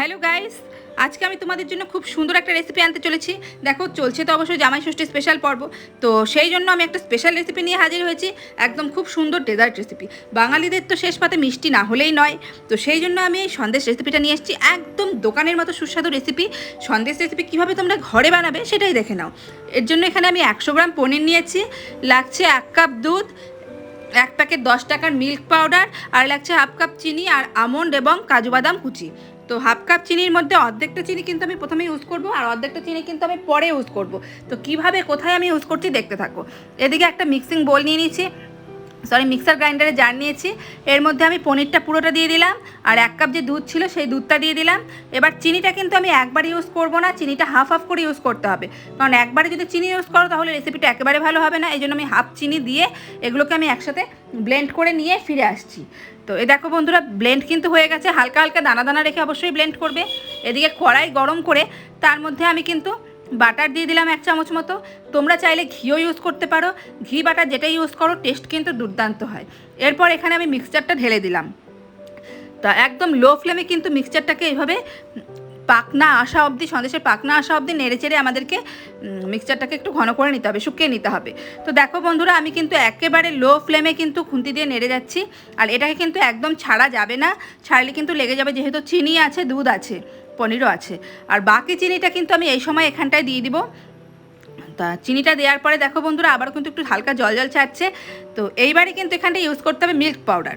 Hello guys আজকে আমি তোমাদের জন্য খুব সুন্দর একটা রেসিপি আনতে চলেছি। দেখো, চলছে তো অবশ্যই জামাই ষষ্ঠী স্পেশাল পর্ব। তো সেই জন্য আমি একটা স্পেশাল রেসিপি নিয়ে হাজির হয়েছি। একদম খুব সুন্দর ডেজার্ট রেসিপি বাঙালিদের তো শেষ পাতে মিষ্টি না হলেই নয়। তো সেই জন্য আমি এই সন্দেশ রেসিপিটা নিয়ে এসেছি। একদম দোকানের মতো সুস্বাদু রেসিপি সন্দেশ রেসিপি কীভাবে তোমরা ঘরে বানাবে সেটাই দেখে নাও। এর জন্য এখানে আমি একশো গ্রাম পনির নিয়েছি। লাগছে এক কাপ দুধ, এক প্যাকেট দশ টাকার মিল্ক পাউডার আর লাগছে হাফ কাপ চিনি, আর আমন্ড এবং কাজু বাদাম কুচি। তো হাফ কাপ চিনির মধ্যে অর্ধেকটা চিনি কিন্তু আমি প্রথমে ইউজ করব আর অর্ধেকটা চিনি কিন্তু আমি পরে ইউজ করব। তো কীভাবে কোথায় আমি ইউজ করছি দেখতে থাকো। এদিকে একটা মিক্সিং বোল নিয়ে নিয়েছি সরি মিক্সার গ্রাইন্ডারে জার নিয়েছি। এর মধ্যে আমি পনিরটা পুরোটা দিয়ে দিলাম, আর এক কাপ যে দুধ ছিল সেই দুধটা দিয়ে দিলাম। এবার চিনিটা কিন্তু আমি একবার ইউজ করব না, চিনিটা হাফ হাফ করে ইউজ করতে হবে। কারণ একবারে যদি চিনি ইউজ করো, তাহলে রেসিপিটা একেবারে ভালো হবে না। এই জন্য আমি হাফ চিনি দিয়ে এগুলোকে আমি একসাথে ব্লেন্ড করে নিয়ে ফিরে আসছি। তো এ দেখো বন্ধুরা ব্লেন্ড কিন্তু হয়ে গেছে। হালকা হালকা দানা দানা রেখে অবশ্যই ব্লেন্ড করবে। এদিকে কড়াই গরম করে, তার মধ্যে আমি কিন্তু বাটার দিয়ে দিলাম এক চামচ মতো। তোমরা চাইলে ঘিও ইউজ করতে পারো। ঘি, বাটার যেটা ইউজ করো টেস্ট কিন্তু দুর্দান্ত হয়। এরপর এখানে আমি মিক্সচারটা ঢেলে দিলাম। তা একদম লো ফ্লেমে কিন্তু মিক্সচারটাকে এইভাবে পাকনা আসা অবধি, সন্দেশের পাকনা আসা অবধি নেড়ে চেড়ে আমাদেরকে মিক্সচারটাকে একটু ঘন করে নিতে হবে, শুকিয়ে নিতে হবে। তো দেখো বন্ধুরা, আমি কিন্তু একেবারে লো ফ্লেমে কিন্তু খুন্তি দিয়ে নেড়ে যাচ্ছি। আর এটাকে কিন্তু একদম ছাড়া যাবে না। ছাড়লে কিন্তু লেগে যাবে যেহেতু চিনি আছে, দুধ আছে, পনিরও আছে। আর বাকি চিনিটা কিন্তু আমি এই সময় এখানটায় দিয়ে দিব। তা চিনিটা দেওয়ার পরে দেখো বন্ধুরা আবার কিন্তু একটু হালকা জল জল ছাড়ছে। তো এইবারে কিন্তু এখানটা ইউজ করতে হবে মিল্ক পাউডার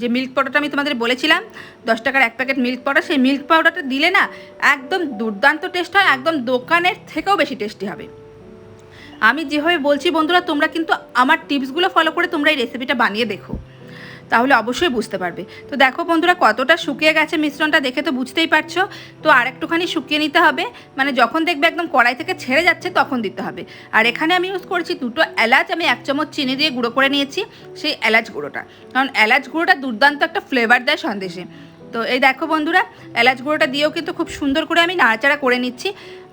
যে মিল্ক পাউডারটা আমি তোমাদের বলেছিলাম, দশ টাকার এক প্যাকেট মিল্ক পাউডার সেই মিল্ক পাউডারটা দিলে না একদম দুর্দান্ত টেস্ট হয়, একদম দোকানের থেকেও বেশি টেস্টি হবে। আমি যেভাবে বলছি বন্ধুরা, তোমরা কিন্তু আমার টিপসগুলো ফলো করে তোমরা এই রেসিপিটা বানিয়ে দেখো। তাহলে অবশ্যই বুঝতে পারবে। তো দেখো বন্ধুরা কতটা শুকিয়ে গেছে মিশ্রণটা, দেখে তো বুঝতেই পারছ। তো আর একটুখানি শুকিয়ে নিতে হবে। মানে যখন দেখবে একদম কড়াই থেকে ছেড়ে যাচ্ছে তখন দিতে হবে। আর এখানে আমি ইউজ করেছি দুটো এলাচ, আমি এক চামচ চিনি দিয়ে গুঁড়ো করে নিয়েছি সেই এলাচ গুঁড়োটা। কারণ এলাচ গুঁড়োটা দুর্দান্ত একটা ফ্লেভার দেয় সন্দেশে। তো এই দেখো বন্ধুরা, এলাচ গুঁড়োটা দিয়েও কিন্তু খুব সুন্দর করে আমি নাড়াচাড়া করে নিচ্ছি।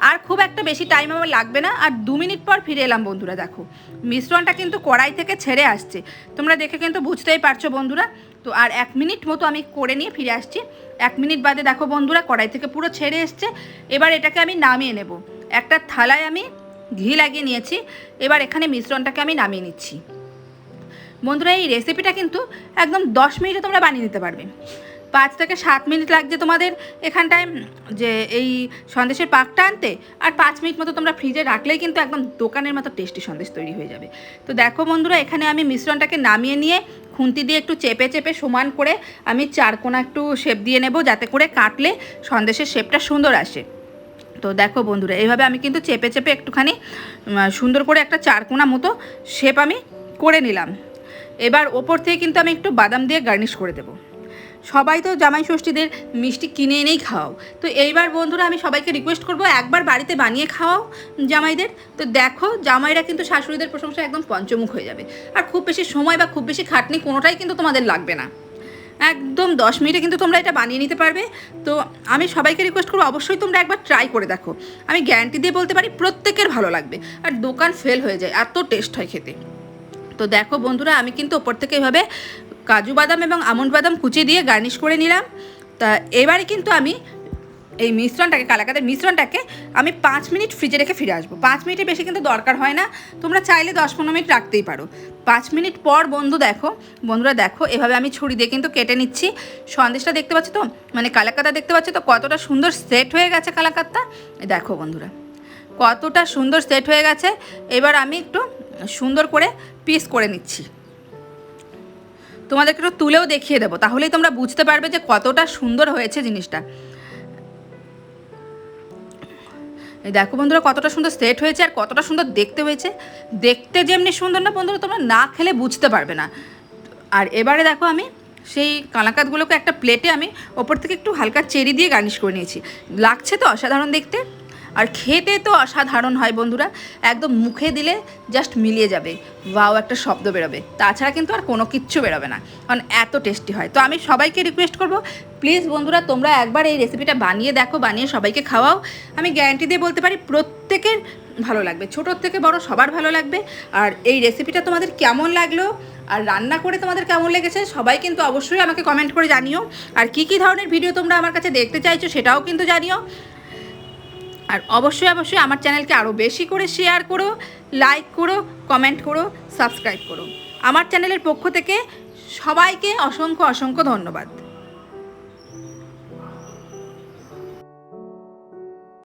আর খুব একটা বেশি টাইম আমার লাগবে না, আর দু মিনিট পর ফিরে এলাম বন্ধুরা, দেখো। মিশ্রণটা কিন্তু কড়াই থেকে ছেড়ে আসছে। তোমরা দেখে কিন্তু বুঝতেই পারছ বন্ধুরা। তো আর এক মিনিট মতো আমি করে নিয়ে ফিরে আসছি। এক মিনিট বাদে দেখো বন্ধুরা, কড়াই থেকে পুরো ছেড়ে এসছে। এবার এটাকে আমি নামিয়ে নেব। একটা থালায় আমি ঘি লাগিয়ে নিয়েছি। এবার এখানে মিশ্রণটাকে আমি নামিয়ে নিচ্ছি। বন্ধুরা, এই রেসিপিটা কিন্তু একদম দশ মিনিটে তোমরা বানিয়ে নিতে পারবে। পাঁচ থেকে সাত মিনিট লাগছে তোমাদের এখানটায়, যে এই সন্দেশের পাকটা আনতে, আর পাঁচ মিনিট মতো তোমরা ফ্রিজে রাখলেই কিন্তু একদম দোকানের মতো টেস্টি সন্দেশ তৈরি হয়ে যাবে। তো দেখো বন্ধুরা, এখানে আমি মিশ্রণটাকে নামিয়ে নিয়ে খুন্তি দিয়ে একটু চেপে চেপে সমান করে আমি চারকোনা একটু শেপ দিয়ে নেব, যাতে করে কাটলে সন্দেশের শেপটা সুন্দর আসে। তো দেখো বন্ধুরা, এইভাবে আমি কিন্তু চেপে চেপে একটুখানি সুন্দর করে একটা চারকোনা মতো শেপ আমি করে নিলাম। এবার ওপর থেকে কিন্তু আমি একটু বাদাম দিয়ে গার্নিশ করে দেবো। সবাই তো জামাই ষষ্ঠীদের মিষ্টি কিনে এনেই খাওয়াও তো এইবার বন্ধুরা আমি সবাইকে রিকোয়েস্ট করব, একবার বাড়িতে বানিয়ে খাওয়াও জামাইদের। তো দেখো, জামাইরা কিন্তু শাশুড়িদের প্রশংসা একদম পঞ্চমুখ হয়ে যাবে। আর খুব বেশি সময় বা খুব বেশি খাটনি কোনোটাই কিন্তু তোমাদের লাগবে না। একদম দশ মিনিটে কিন্তু তোমরা এটা বানিয়ে নিতে পারবে। তো আমি সবাইকে রিকোয়েস্ট করব, অবশ্যই তোমরা একবার ট্রাই করে দেখো। আমি গ্যারান্টি দিয়ে বলতে পারি, প্রত্যেকের ভালো লাগবে। আর দোকান ফেল হয়ে যায়, এত টেস্ট হয় খেতে। তো দেখো বন্ধুরা, আমি কিন্তু ওপর থেকে এভাবে কাজু বাদাম এবং আমন্ড বাদাম কুচি দিয়ে গার্নিশ করে নিলাম। তা এবারে কিন্তু আমি এই মিশ্রণটাকে, কালাকাদের মিশ্রণটাকে আমি পাঁচ মিনিট ফ্রিজে রেখে ফিরে আসব। পাঁচ মিনিটের বেশি কিন্তু দরকার হয় না। তোমরা চাইলে দশ পনেরো মিনিট রাখতেই পারো। পাঁচ মিনিট পর বন্ধু দেখো, বন্ধুরা দেখো, এভাবে আমি ছুরি দিয়ে কিন্তু কেটে নিচ্ছি। সন্দেশটা দেখতে পাচ্ছ তো? মানে কালাকাতা দেখতে পাচ্ছ তো? কতটা সুন্দর সেট হয়ে গেছে কালাকাতটা দেখো বন্ধুরা, কতটা সুন্দর সেট হয়ে গেছে। এবার আমি একটু সুন্দর করে পিস করে নিচ্ছি। তোমাদেরকে একটু তুলেও দেখিয়ে দেবো, তাহলেই তোমরা বুঝতে পারবে যে কতটা সুন্দর হয়েছে জিনিসটা। এই দেখো বন্ধুরা, কতটা সুন্দর সেট হয়েছে আর কতটা সুন্দর দেখতে হয়েছে। দেখতে যেমনি সুন্দর না বন্ধুরা, তোমরা না খেলে বুঝতে পারবে না। আর এবারে দেখো আমি সেই কালাকাতগুলোকে একটা প্লেটে আমি ওপর থেকে একটু হালকা চেরি দিয়ে গার্নিশ করে নিয়েছি। লাগছে তো অসাধারণ দেখতে? আর খেতে তো অসাধারণ হয় বন্ধুরা, একদম মুখে দিলে জাস্ট মিলিয়ে যাবে। ওয়াও একটা শব্দ বেরোবে। তাছাড়া কিন্তু আর কোনো কিচ্ছু বেরোবে না, কারণ এত টেস্টি হয়। তো আমি সবাইকে রিকোয়েস্ট করব প্লিজ বন্ধুরা, তোমরা একবার এই রেসিপিটা বানিয়ে দেখো, বানিয়ে সবাইকে খাওয়াও। আমি গ্যারান্টি দিয়ে বলতে পারি, প্রত্যেকের ভালো লাগবে, ছোটোর থেকে বড় সবার ভালো লাগবে। আর এই রেসিপিটা তোমাদের কেমন লাগল, আর রান্না করে তোমাদের কেমন লেগেছে, সবাই কিন্তু অবশ্যই আমাকে কমেন্ট করে জানিও। আর কি কি ধরনের ভিডিও তোমরা আমার কাছে দেখতে চাইছো, সেটাও কিন্তু জানিও। আর অবশ্যই অবশ্যই আমার চ্যানেলকে আরও বেশি করে শেয়ার করো, লাইক করো, কমেন্ট করো, সাবস্ক্রাইব করো। আমার চ্যানেলের পক্ষ থেকে সবাইকে অসংখ্য অসংখ্য ধন্যবাদ।